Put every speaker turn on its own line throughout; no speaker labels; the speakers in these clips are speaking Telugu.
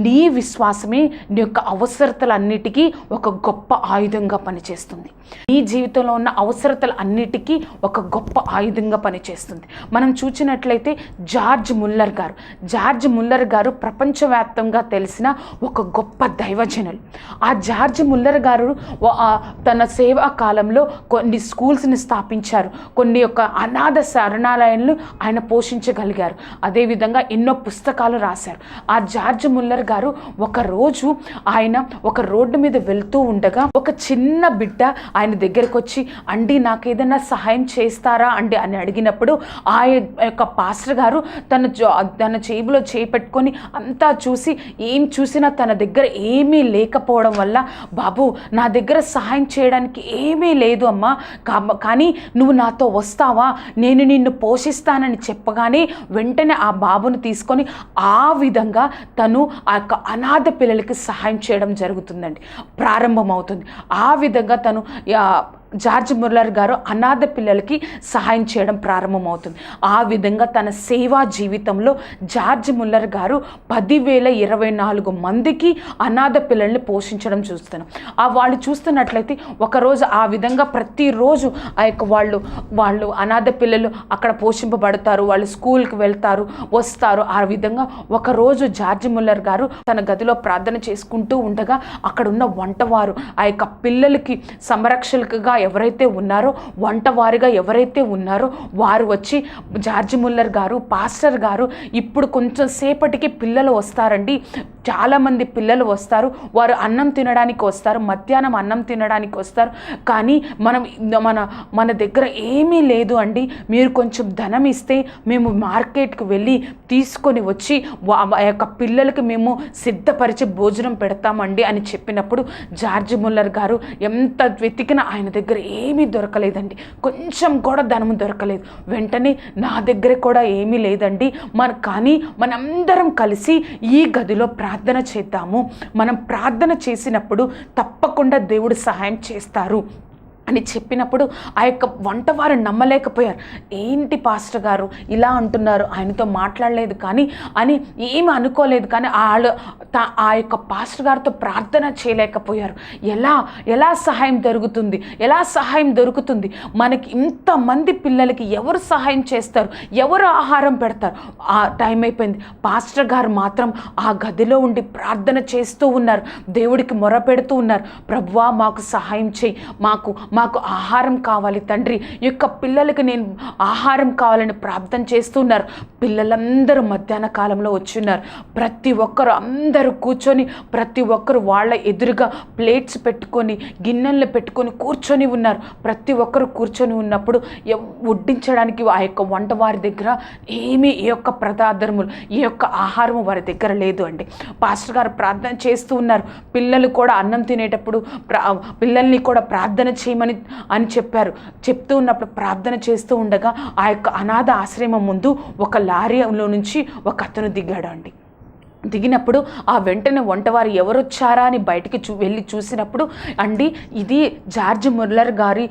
నీ విశ్వాసమే నీ యొక్క అవసరతలన్నిటికీ ఒక గొప్ప ఆయుధంగా పనిచేస్తుంది. నీ జీవితంలో ఉన్న అవసరతలు అన్నిటికీ ఒక గొప్ప ఆయుధంగా పనిచేస్తుంది. మనం చూసినట్లయితే జార్జ్ ముల్లర్ గారు. జార్జ్ ముల్లర్ గారు ప్రపంచవ్యాప్తంగా తెలిసిన ఒక గొప్ప దైవజనులు. ఆ జార్జ్ ముల్లర్ గారు తన సేవా కాలంలో కొన్ని స్కూల్స్ని స్థాపించారు. కొన్ని యొక్క అనాథ శరణాలయాలను ఆయన పోషించగలిగారు. అదేవిధంగా ఎన్నో పుస్తకాలు రాశారు. ఆ జార్జ్ ముల్లర్ గారు ఒకరోజు ఆయన ఒక రోడ్డు మీద వెళ్తూ ఉండగా ఒక చిన్న బిడ్డ ఆయన దగ్గరకు వచ్చి అండి నాకు ఏదైనా సహాయం చేస్తారా అండి? అని అడిగినప్పుడు ఆ యొక్క పాస్టర్ గారు తన తన జేబులో చేయి పెట్టుకొని అంతా చూసి ఏం చూసినా తన దగ్గర ఏమీ లేకపోవడం వల్ల బాబు నా దగ్గర సహాయం చేయడానికి ఏమీ లేదు అమ్మా కానీ నువ్వు నాతో వస్తావా? నేను నిన్ను పోషిస్తానని చెప్పగానే వెంటనే ఆ బాబును తీసుకొని ఆ విధంగా తను ఆ యొక్క అనాథ పిల్లలకి సహాయం చేయడం జరుగుతుందండి. ప్రారంభమవుతుంది. ఆ విధంగా తను జార్జ్ ముర్లర్ గారు అనాథ పిల్లలకి సహాయం చేయడం ప్రారంభమవుతుంది. ఆ విధంగా తన సేవా జీవితంలో జార్జ్ ముల్లర్ గారు పదివేల ఇరవై నాలుగు మందికి అనాథ పిల్లల్ని పోషించడం చూస్తున్నాం. ఆ వాళ్ళు చూస్తున్నట్లయితే ఒకరోజు ఆ విధంగా ప్రతిరోజు ఆ యొక్క వాళ్ళు వాళ్ళు అనాథ పిల్లలు అక్కడ పోషింపబడతారు వాళ్ళు స్కూల్కి వెళ్తారు వస్తారు. ఆ విధంగా ఒకరోజు జార్జ్ ముల్లర్ గారు తన గదిలో ప్రార్థన చేసుకుంటూ ఉండగా అక్కడ ఉన్న వంటవారు ఆ యొక్క పిల్లలకి సంరక్షకులుగా ఎవరైతే ఉన్నారో వంటవారిగా ఎవరైతే ఉన్నారో వారు వచ్చి జార్జ్ ముల్లర్ గారు పాస్టర్ గారు ఇప్పుడు కొంచెం సేపటికి పిల్లలు వస్తారండి. చాలామంది పిల్లలు వస్తారు. వారు అన్నం తినడానికి వస్తారు. మధ్యాహ్నం అన్నం తినడానికి వస్తారు. కానీ మనం మన మన దగ్గర ఏమీ లేదు అండి. మీరు కొంచెం ధనం ఇస్తే మేము మార్కెట్కి వెళ్ళి తీసుకొని వచ్చి ఆ యొక్క పిల్లలకి మేము సిద్ధపరిచి భోజనం పెడతామండి అని చెప్పినప్పుడు జార్జ్ ముల్లర్ గారు ఎంత వెతికినా ఆయన దగ్గర ఏమీ దొరకలేదండి. కొంచెం కూడా ధనం దొరకలేదు. వెంటనే నా దగ్గర కూడా ఏమీ లేదండి. మన కానీ మనందరం కలిసి ఈ గదిలో ప్రార్థన చేద్దాము. మనం ప్రార్థన చేసినప్పుడు తప్పకుండా దేవుడు సహాయం చేస్తారు. అని చెప్పినప్పుడు ఆ యొక్క వంటవారు నమ్మలేకపోయారు. ఏంటి పాస్టర్ గారు? ఇలా అంటున్నారు. ఆయనతో మాట్లాడలేదు కానీ అని ఏమి అనుకోలేదు కానీ వాళ్ళు ఆ యొక్క పాస్టర్ గారితో ప్రార్థన చేయలేకపోయారు. ఎలా? ఎలా సహాయం దొరుకుతుంది? ఎలా సహాయం దొరుకుతుంది? మనకి ఇంతమంది పిల్లలకి ఎవరు సహాయం చేస్తారు? ఎవరు ఆహారం పెడతారు? ఆ టైం అయిపోయింది. పాస్టర్ గారు మాత్రం ఆ గదిలో ఉండి ప్రార్థన చేస్తూ ఉన్నారు. దేవుడికి మొరపెడుతూ ఉన్నారు. ప్రభువా మాకు సహాయం చేయి మాకు మాకు ఆహారం కావాలి తండ్రి. ఈ యొక్క పిల్లలకి నేను ఆహారం కావాలని ప్రార్థన చేస్తున్నారు. పిల్లలందరూ మధ్యాహ్న కాలంలో వచ్చున్నారు. ప్రతి ఒక్కరు అందరూ కూర్చొని ప్రతి ఒక్కరు వాళ్ళ ఎదురుగా ప్లేట్స్ పెట్టుకొని గిన్నెలను పెట్టుకొని కూర్చొని ఉన్నారు. ప్రతి ఒక్కరు కూర్చొని ఉన్నప్పుడు వడ్డించడానికి ఆ యొక్క వంట వారి దగ్గర ఏమీ ఈ యొక్క పదార్థములు ఈ యొక్క ఆహారం వారి దగ్గర లేదు అండి. పాస్టర్ గారు ప్రార్థన చేస్తూ ఉన్నారు. పిల్లలు కూడా అన్నం తినేటప్పుడు ప్రా పిల్లల్ని కూడా ప్రార్థన చేయమని అని చెప్పారు. చెప్తూ ఉన్నప్పుడు ప్రార్థన చేస్తూ ఉండగా ఆ యొక్క అనాథ ఆశ్రమం ముందు ఒక లారీలో నుంచి ఒక అతను దిగాడు అండి దిగినప్పుడు ఆ వెంటనే వంటవారు ఎవరొచ్చారా అని బయటికి చూ వెళ్ళి చూసినప్పుడు అండి ఇది జార్జ్ ముర్లర్ గారి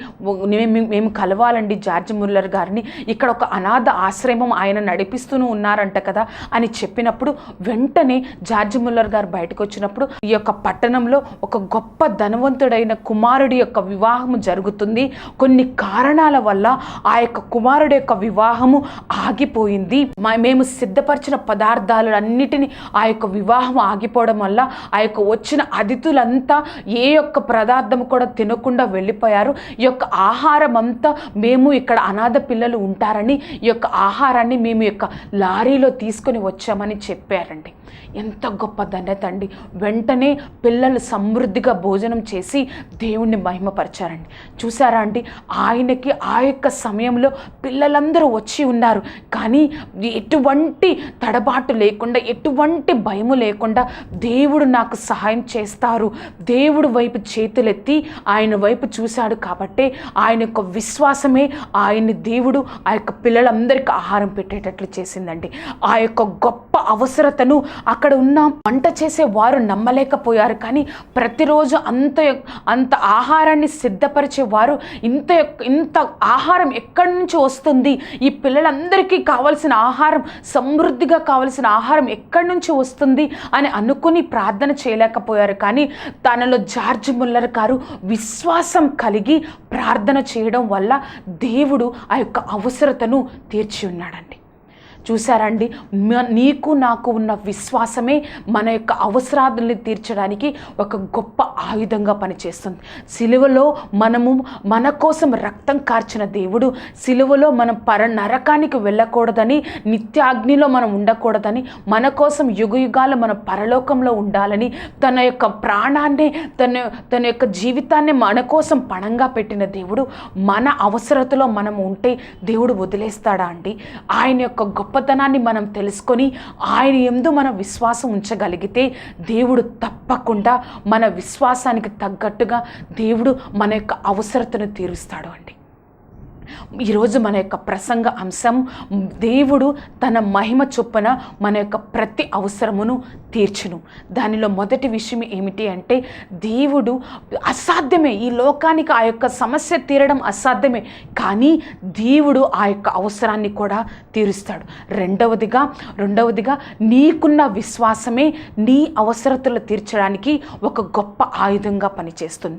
మేము మేము కలవాలండి జార్జ్ ముర్లర్ గారిని. ఇక్కడ ఒక అనాథ ఆశ్రమం ఆయన నడిపిస్తూనే ఉన్నారంట కదా అని చెప్పినప్పుడు వెంటనే జార్జ్ ముల్లర్ గారు బయటకు వచ్చినప్పుడు ఈ యొక్క పట్టణంలో ఒక గొప్ప ధనవంతుడైన కుమారుడి యొక్క వివాహము జరుగుతుంది. కొన్ని కారణాల వల్ల ఆ యొక్క కుమారుడి యొక్క వివాహము ఆగిపోయింది. మేము సిద్ధపరిచిన పదార్థాలు అన్నిటిని ఆ ఆ యొక్క వివాహం ఆగిపోవడం వల్ల ఆ యొక్క వచ్చిన అతిథులంతా ఏ యొక్క పదార్థం కూడా తినకుండా వెళ్ళిపోయారు. ఈ యొక్క ఆహారం అంతా మేము ఇక్కడ అనాథ పిల్లలు ఉంటారని ఈ యొక్క ఆహారాన్ని మేము యొక్క లారీలో తీసుకొని వచ్చామని చెప్పారండి. ఎంత గొప్ప ధన్యత అండి. వెంటనే పిల్లలు సమృద్ధిగా భోజనం చేసి దేవుణ్ణి మహిమపరిచారండి. చూసారా అండి? ఆయనకి ఆ యొక్క సమయంలో పిల్లలందరూ వచ్చి ఉన్నారు. కానీ ఎటువంటి తడబాటు లేకుండా ఎటువంటి భయము లేకుండా దేవుడు నాకు సహాయం చేస్తారు. దేవుడు వైపు చేతులెత్తి ఆయన వైపు చూశాడు కాబట్టే ఆయన యొక్క విశ్వాసమే ఆయన్ని దేవుడు ఆ యొక్క పిల్లలందరికీ ఆహారం పెట్టేటట్లు చేసిందండి. ఆ యొక్క గొప్ప అవసరతను అక్కడ ఉన్న వంట చేసే వారు నమ్మలేకపోయారు. కానీ ప్రతిరోజు అంత అంత ఆహారాన్ని సిద్ధపరిచే వారు ఇంత యొక్క- ఇంత ఆహారం ఎక్కడి నుంచి వస్తుంది? ఈ పిల్లలందరికీ కావాల్సిన ఆహారం సమృద్ధిగా కావలసిన ఆహారం ఎక్కడి నుంచి వస్తుంది అని అనుకుని ప్రార్థన చేయలేకపోయారు. కానీ తనలో జార్జ్ ముల్లర్ గారు విశ్వాసం కలిగి ప్రార్థన చేయడం వల్ల దేవుడు ఆ యొక్క అవసరతను తీర్చి ఉన్నాడండి. చూసారండి మ- నీకు నాకు ఉన్న విశ్వాసమే మన యొక్క అవసరాలను తీర్చడానికి ఒక గొప్ప ఆయుధంగా పనిచేస్తుంది. సిలువలో మనము మన కోసం రక్తం కార్చిన దేవుడు సిలువలో మనం పర నరకానికి వెళ్ళకూడదని నిత్యాగ్నిలో మనం ఉండకూడదని మన కోసం యుగ యుగాలు మన పరలోకంలో ఉండాలని తన యొక్క ప్రాణాన్ని తన తన యొక్క జీవితాన్ని మన కోసం పణంగా పెట్టిన దేవుడు మన అవసరతలో మనం ఉంటే దేవుడు వదిలేస్తాడా అండి? ఆయన యొక్క గొప్ప గొప్పతనాన్ని మనం తెలుసుకొని ఆయన ఎందు మన విశ్వాసం ఉంచగలిగితే దేవుడు తప్పకుండా మన విశ్వాసానికి తగ్గట్టుగా దేవుడు మన యొక్క అవసరతను తీరుస్తాడు అండి. ఈరోజు మన యొక్క ప్రసంగ అంశం దేవుడు తన మహిమ చొప్పున మన యొక్క ప్రతి అవసరమును తీర్చును. దానిలో మొదటి విషయం ఏమిటి అంటే దేవుడు అసాధ్యమే ఈ లోకానికి ఆ యొక్క సమస్య తీరడం అసాధ్యమే కానీ దేవుడు ఆ యొక్క అవసరాన్ని కూడా తీరుస్తాడు. రెండవదిగా రెండవదిగా నీకున్న విశ్వాసమే నీ అవసరతలు తీర్చడానికి ఒక గొప్ప ఆయుధంగా పనిచేస్తుంది.